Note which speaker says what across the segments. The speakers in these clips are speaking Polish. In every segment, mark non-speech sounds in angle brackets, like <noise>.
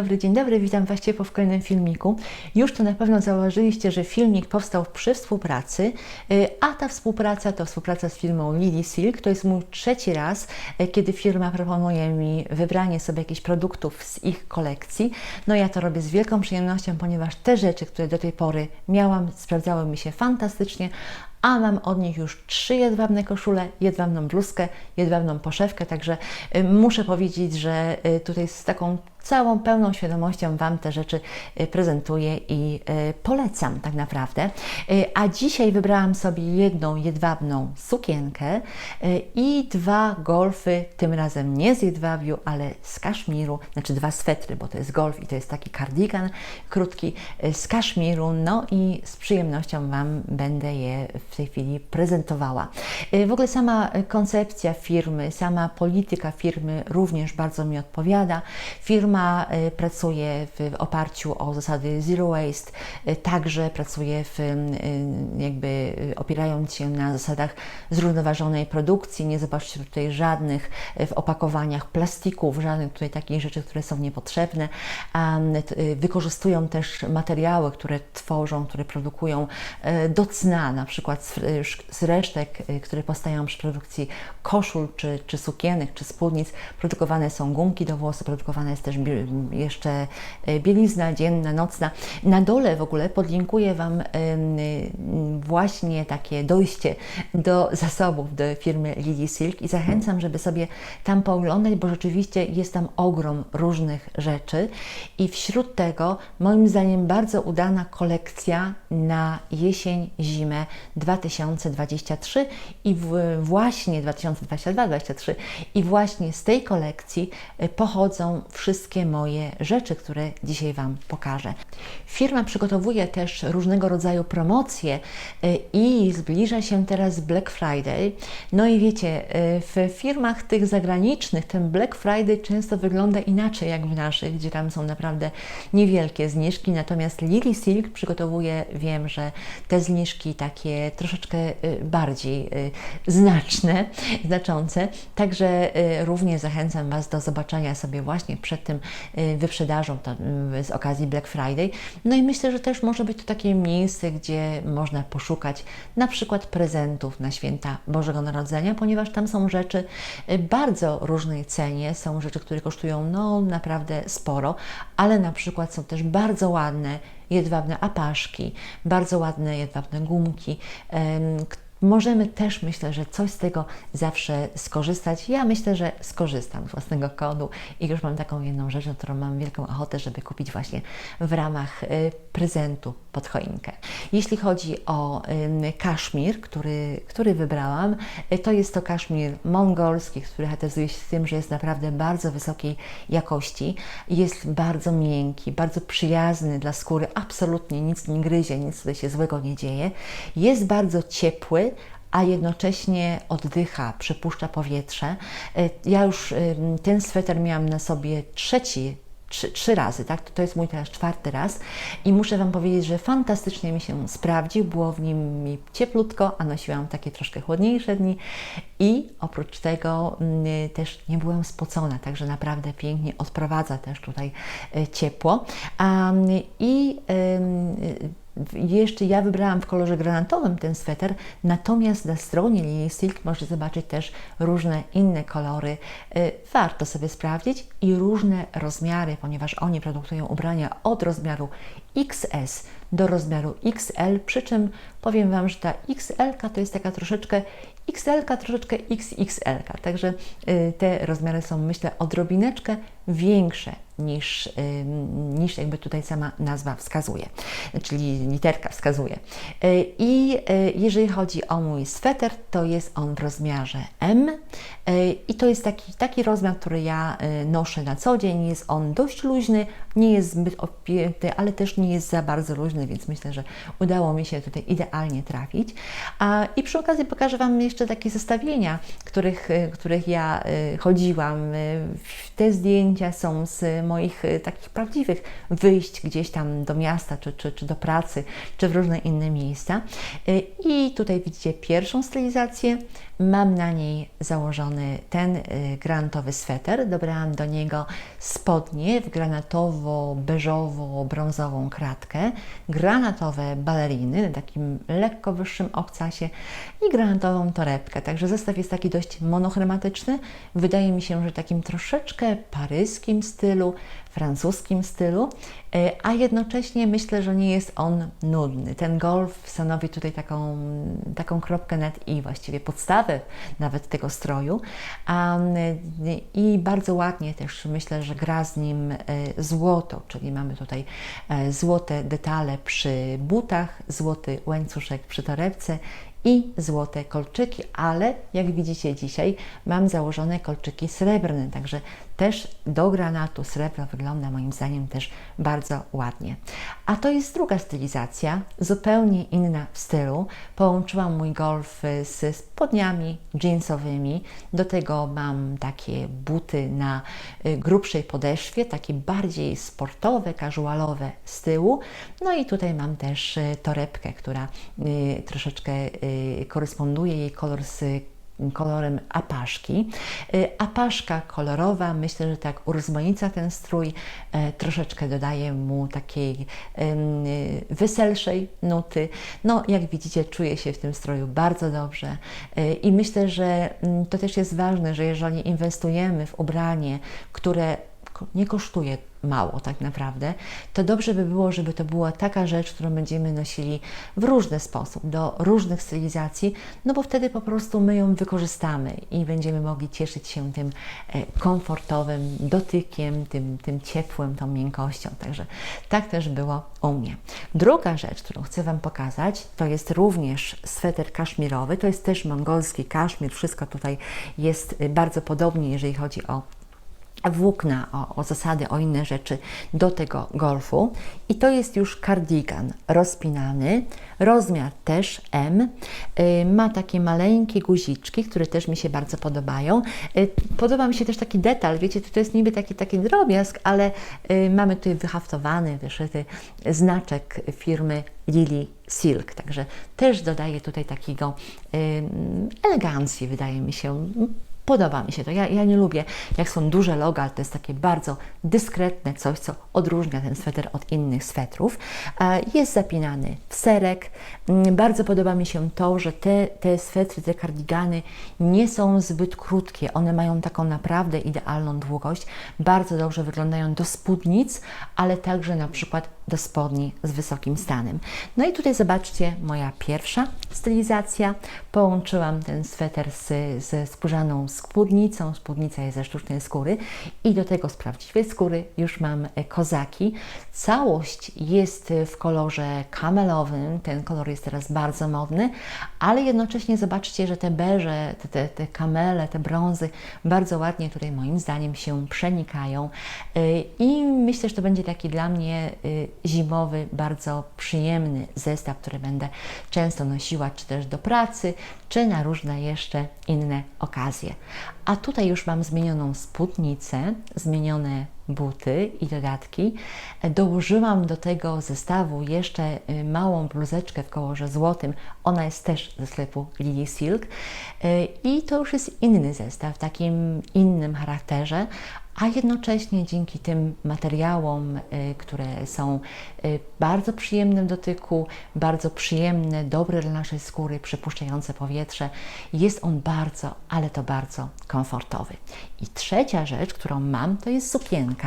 Speaker 1: Dobry, dzień dobry, witam Was ciepło w kolejnym filmiku. Już to na pewno zauważyliście, że filmik powstał przy współpracy, y, a ta współpraca to współpraca z firmą Lily Silk. To jest mój trzeci raz, y, kiedy firma proponuje mi wybranie sobie jakichś produktów z ich kolekcji. No ja to robię z wielką przyjemnością, ponieważ te rzeczy, które do tej pory miałam, sprawdzały mi się fantastycznie, a mam od nich już trzy jedwabne koszule, jedwabną bluzkę, jedwabną poszewkę, także y, muszę powiedzieć, że tutaj z taką całą pełną świadomością Wam te rzeczy y, prezentuję i y, polecam tak naprawdę. Y, A dzisiaj wybrałam sobie jedną jedwabną sukienkę i dwa golfy, tym razem nie z jedwabiu, ale z kaszmiru, znaczy dwa swetry, bo to jest golf i to jest taki kardigan krótki z kaszmiru, no i z przyjemnością Wam będę je w tej chwili prezentowała. W ogóle sama koncepcja firmy, sama polityka firmy również bardzo mi odpowiada. Firma y, pracuje w oparciu o zasady zero waste, y, także pracuje w, y, jakby opierając się na zasadach zrównoważonej produkcji. Nie zobaczcie tutaj żadnych w opakowaniach plastików, żadnych tutaj takich rzeczy, które są niepotrzebne. Wykorzystują też materiały, które tworzą, które produkują do cna, na przykład z, sz- z resztek, które powstają przy produkcji koszul, czy, czy sukienek, czy spódnic. Produkowane są gumki do włosów, produkowana jest też jeszcze y, bielizna dzienna, nocna. Na dole w ogóle podlinkuję Wam właśnie takie dojście do zasobów do firmy Lily Silk i zachęcam, żeby sobie tam pooglądać, bo rzeczywiście jest tam ogrom różnych rzeczy i wśród tego moim zdaniem bardzo udana kolekcja na jesień, zimę 2023 i właśnie 2022-2023 i właśnie z tej kolekcji y, pochodzą wszystkie moje rzeczy, które dzisiaj Wam pokażę. Firma przygotowuje też różnego rodzaju promocje y, i zbliża się teraz Black Friday. No i wiecie, y, w firmach tych zagranicznych ten Black Friday często wygląda inaczej jak w naszych, gdzie tam są naprawdę niewielkie zniżki, natomiast Lily Silk przygotowuje, wiem, że te zniżki takie troszeczkę y, bardziej znaczne, znaczące, także również zachęcam Was do zobaczenia sobie właśnie przed tym y, wyprzedażą y, z okazji Black Friday. No i myślę, że też może być to takie miejsce, gdzie można poszukać na przykład prezentów na święta Bożego Narodzenia, ponieważ tam są rzeczy y, bardzo różnej cenie, są rzeczy, które kosztują no naprawdę sporo, ale na przykład są też bardzo ładne jedwabne apaszki, bardzo ładne jedwabne gumki, Możemy też, myślę, że coś z tego zawsze skorzystać. Ja myślę, że skorzystam z własnego kodu i już mam taką jedną rzecz, na którą mam wielką ochotę, żeby kupić właśnie w ramach y, prezentu pod choinkę. Jeśli chodzi o kaszmir, który, który wybrałam, y, to jest to kaszmir mongolski, który charakteryzuje się tym, że jest naprawdę bardzo wysokiej jakości. Jest bardzo miękki, bardzo przyjazny dla skóry, absolutnie nic nie gryzie, nic tutaj się złego nie dzieje. Jest bardzo ciepły, a jednocześnie oddycha, przepuszcza powietrze. Y, Ja już ym, ten sweter miałam na sobie trzeci trzy, trzy razy, tak? To, jest mój teraz czwarty raz i muszę Wam powiedzieć, że fantastycznie mi się sprawdził, było w nim mi cieplutko, a nosiłam takie troszkę chłodniejsze dni i oprócz tego mm, też nie byłam spocona, także naprawdę pięknie odprowadza też tutaj y, ciepło. Um, I ym, jeszcze ja wybrałam w kolorze granatowym ten sweter, natomiast na stronie Lily Silk możecie zobaczyć też różne inne kolory. Y, Warto sobie sprawdzić i różne rozmiary, ponieważ oni produkują ubrania od rozmiaru XS do rozmiaru XL, przy czym powiem Wam, że ta XL to jest taka troszeczkę XL, troszeczkę XXL, także y, te rozmiary są myślę odrobineczkę większe niż, niż jakby tutaj sama nazwa wskazuje, czyli literka wskazuje. Y, I y, jeżeli chodzi o mój sweter, to jest on w rozmiarze M y, i to jest taki, taki rozmiar, który ja noszę na co dzień. Jest on dość luźny, nie jest zbyt opięty, ale też nie jest za bardzo luźny, więc myślę, że udało mi się tutaj idealnie trafić. A, I przy okazji pokażę Wam jeszcze takie zestawienia, których, których ja chodziłam. Te zdjęcia są z moich y, takich prawdziwych wyjść gdzieś tam do miasta, czy, czy, czy do pracy, czy w różne inne miejsca. Y, I tutaj widzicie pierwszą stylizację. Mam na niej założony ten y, granatowy sweter. Dobrałam do niego spodnie w granatowo-beżowo-brązową kratkę, granatowe baleriny na takim lekko wyższym obcasie i granatową torebkę. Także zestaw jest taki dość monochromatyczny. Wydaje mi się, że takim troszeczkę paryskim stylu, francuskim stylu, y, a jednocześnie myślę, że nie jest on nudny. Ten golf stanowi tutaj taką, taką kropkę nad i, właściwie podstawę nawet tego stroju. I bardzo ładnie też myślę, że gra z nim y, złoto, czyli mamy tutaj y, złote detale przy butach, złoty łańcuszek przy torebce i złote kolczyki, ale jak widzicie dzisiaj mam założone kolczyki srebrne, także też do granatu srebro wygląda moim zdaniem też bardzo ładnie. A to jest druga stylizacja, zupełnie inna w stylu. Połączyłam mój golf z spodniami jeansowymi, do tego mam takie buty na y, grubszej podeszwie, takie bardziej sportowe, casualowe z tyłu. No i tutaj mam też y, torebkę, która y, troszeczkę koresponduje jej kolor z kolorem apaszki. Apaszka kolorowa, myślę, że tak urozmaica ten strój, troszeczkę dodaje mu takiej weselszej nuty. No, jak widzicie, czuję się w tym stroju bardzo dobrze i myślę, że to też jest ważne, że jeżeli inwestujemy w ubranie, które nie kosztuje mało tak naprawdę, to dobrze by było, żeby to była taka rzecz, którą będziemy nosili w różny sposób, do różnych stylizacji, no bo wtedy po prostu my ją wykorzystamy i będziemy mogli cieszyć się tym e, komfortowym dotykiem, tym, tym ciepłem, tą miękkością. Także tak też było u mnie. Druga rzecz, którą chcę Wam pokazać, to jest również sweter kaszmirowy, to jest też mongolski kaszmir, wszystko tutaj jest e, bardzo podobnie, jeżeli chodzi o włókna, o, o, zasady, o inne rzeczy do tego golfu. I to jest już kardigan rozpinany, rozmiar też M. Y, ma takie maleńkie guziczki, które też mi się bardzo podobają. Y, podoba mi się też taki detal, wiecie, to jest niby taki, taki drobiazg, ale y, mamy tutaj wyhaftowany, wyszyty znaczek firmy Lily Silk, także też dodaje tutaj takiego elegancji, wydaje mi się Podoba mi się to. Ja, ja nie lubię, jak są duże loga, to jest takie bardzo dyskretne coś, co odróżnia ten sweter od innych swetrów. E, jest zapinany w serek. Mm, bardzo podoba mi się to, że te, te swetry, te kardigany nie są zbyt krótkie. One mają taką naprawdę idealną długość. Bardzo dobrze wyglądają do spódnic, ale także na przykład do spodni z wysokim stanem. No i tutaj zobaczcie moja pierwsza stylizacja. Połączyłam ten sweter z, ze skórzaną spódnicą. Spódnica jest ze sztucznej skóry i do tego z prawdziwej skóry już mam e, kozaki. Całość jest w kolorze kamelowym. Ten kolor jest teraz bardzo modny, ale jednocześnie zobaczcie, że te beże, te, te, te kamele, te brązy bardzo ładnie tutaj moim zdaniem się przenikają e, i myślę, że to będzie taki dla mnie e, zimowy, bardzo przyjemny zestaw, który będę często nosiła, czy też do pracy, czy na różne jeszcze inne okazje. A tutaj już mam zmienioną spódnicę, zmienione buty i dodatki. Dołożyłam do tego zestawu jeszcze y, małą bluzeczkę w kolorze złotym. Ona jest też ze sklepu Lily Silk. Y, I to już jest inny zestaw, w takim innym charakterze, a jednocześnie dzięki tym materiałom, y, które są bardzo przyjemne w dotyku, bardzo przyjemne, dobre dla naszej skóry, przepuszczające powietrze, jest on bardzo, ale to bardzo komfortowy. I trzecia rzecz, którą mam, to jest sukienka.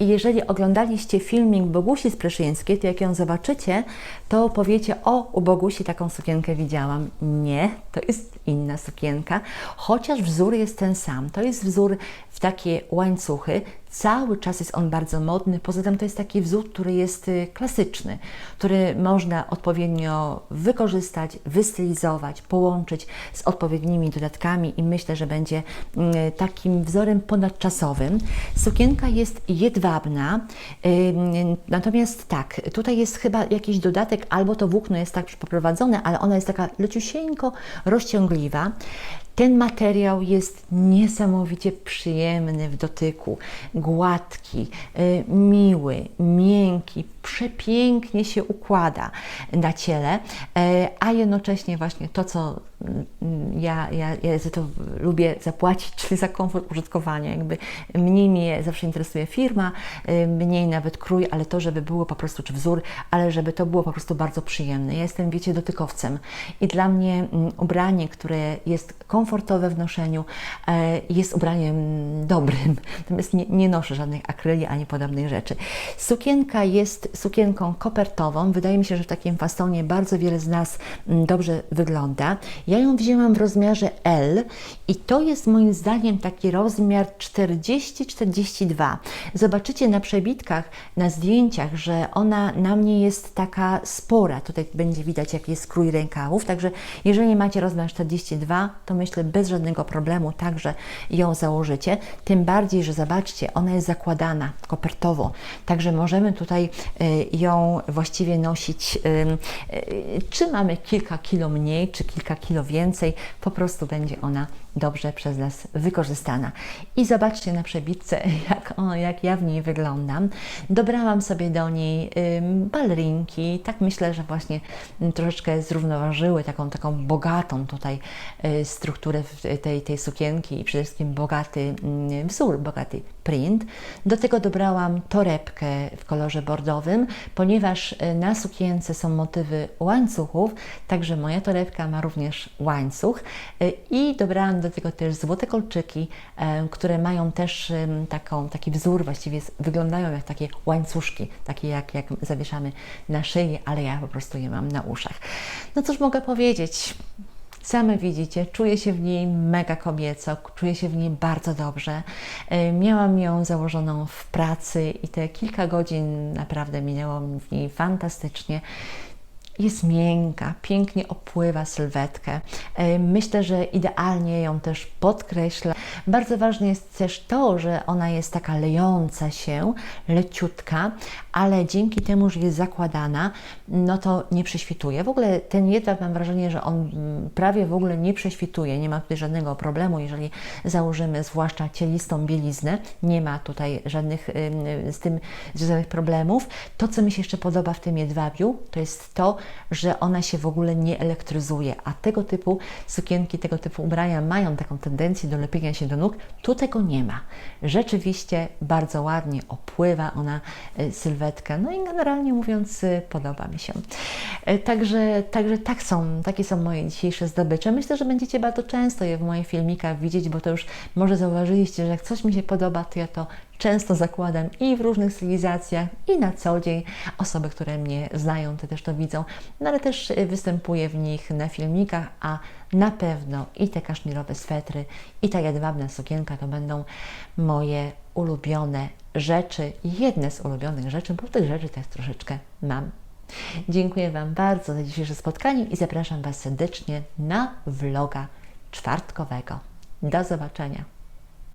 Speaker 1: I jeżeli oglądaliście filmik Bogusi Spryszyńskiej, to jak ją zobaczycie, to powiecie, o, u Bogusi taką sukienkę widziałam. Nie, to jest inna sukienka, chociaż wzór jest ten sam. To jest wzór w takie łańcuchy. Cały czas jest on bardzo modny. Poza tym to jest taki wzór, który jest y, klasyczny, który można odpowiednio wykorzystać, wystylizować, połączyć z odpowiednimi dodatkami i myślę, że będzie mm, takim wzorem ponadczasowym. Sukienka jest jedwabna, natomiast tak, tutaj jest chyba jakiś dodatek, albo to włókno jest tak poprowadzone, ale ona jest taka leciusieńko moriva Ten materiał jest niesamowicie przyjemny w dotyku, gładki, y, miły, miękki, przepięknie się układa na ciele, e, a jednocześnie właśnie to, co mm, ja, ja, ja za to lubię zapłacić, <laughs> czyli za komfort użytkowania. Jakby mniej mnie zawsze interesuje firma, y, mniej nawet krój, ale to, żeby było po prostu, czy wzór, ale żeby to było po prostu bardzo przyjemne. Ja jestem, wiecie, dotykowcem i dla mnie mm, ubranie, które jest komfortowe w noszeniu, e, jest ubraniem dobrym. <laughs> Natomiast nie, nie noszę żadnych akryli ani podobnych rzeczy. Sukienka jest sukienką kopertową. Wydaje mi się, że w takim fasonie bardzo wiele z nas mm, dobrze wygląda. Ja ją wzięłam w rozmiarze L i to jest moim zdaniem taki rozmiar 40-42. Zobaczycie na przebitkach, na zdjęciach, że ona na mnie jest taka spora. Tutaj będzie widać, jaki jest krój rękawów. Także jeżeli macie rozmiar 42, to myślę bez żadnego problemu także ją założycie. Tym bardziej, że zobaczcie, ona jest zakładana kopertowo. Także możemy tutaj y, ją właściwie nosić, y, czy mamy kilka kilo mniej, czy kilka kilo więcej, po prostu będzie ona dobrze przez nas wykorzystana. I zobaczcie na przebitce, <laughs> jak, o, jak ja w niej wyglądam. Dobrałam sobie do niej balerinki, tak myślę, że właśnie ym, troszeczkę zrównoważyły taką, taką bogatą tutaj y, strukturę w- tej, tej sukienki i przede wszystkim bogaty mm, wzór, bogaty print. Do tego dobrałam torebkę w kolorze bordowym, ponieważ y, na sukience są motywy łańcuchów, także moja torebka ma również łańcuch y, i dobrałam do tego też złote kolczyki, e, które mają też taką, taki wzór, właściwie wyglądają jak takie łańcuszki, takie jak, jak zawieszamy na szyi, ale ja po prostu je mam na uszach. No cóż mogę powiedzieć? Same widzicie, czuję się w niej mega kobieco, czuję się w niej bardzo dobrze. E, Miałam ją założoną w pracy i te kilka godzin naprawdę minęło mi w niej fantastycznie. Jest miękka, pięknie opływa sylwetkę. E, Myślę, że idealnie ją też podkreśla. Bardzo ważne jest też to, że ona jest taka lejąca się, leciutka, ale dzięki temu, że jest zakładana, no to nie prześwituje. W ogóle ten jedwab mam wrażenie, że on mm, prawie w ogóle nie prześwituje. Nie ma tutaj żadnego problemu, jeżeli założymy zwłaszcza cielistą bieliznę. Nie ma tutaj żadnych z tym związanych problemów. To, co mi się jeszcze podoba w tym jedwabiu, to jest to, że ona się w ogóle nie elektryzuje, a tego typu sukienki, tego typu ubrania mają taką tendencję do lepienia się do nóg. Tu tego nie ma. Rzeczywiście bardzo ładnie opływa ona y, sylwetkę, no i generalnie mówiąc y, podoba mi się. Y, Także, także tak są, takie są moje dzisiejsze zdobycze. Myślę, że będziecie bardzo często je w moich filmikach widzieć, bo to już może zauważyliście, że jak coś mi się podoba, to ja to często zakładam i w różnych stylizacjach, i na co dzień. Osoby, które mnie znają, te też to widzą, no ale też y, występuję w nich na filmikach, a na pewno i te kaszmirowe swetry, i ta jedwabna sukienka to będą moje ulubione rzeczy, jedne z ulubionych rzeczy, bo tych rzeczy też troszeczkę mam. Dziękuję Wam bardzo za dzisiejsze spotkanie i zapraszam Was serdecznie na vloga czwartkowego. Do zobaczenia.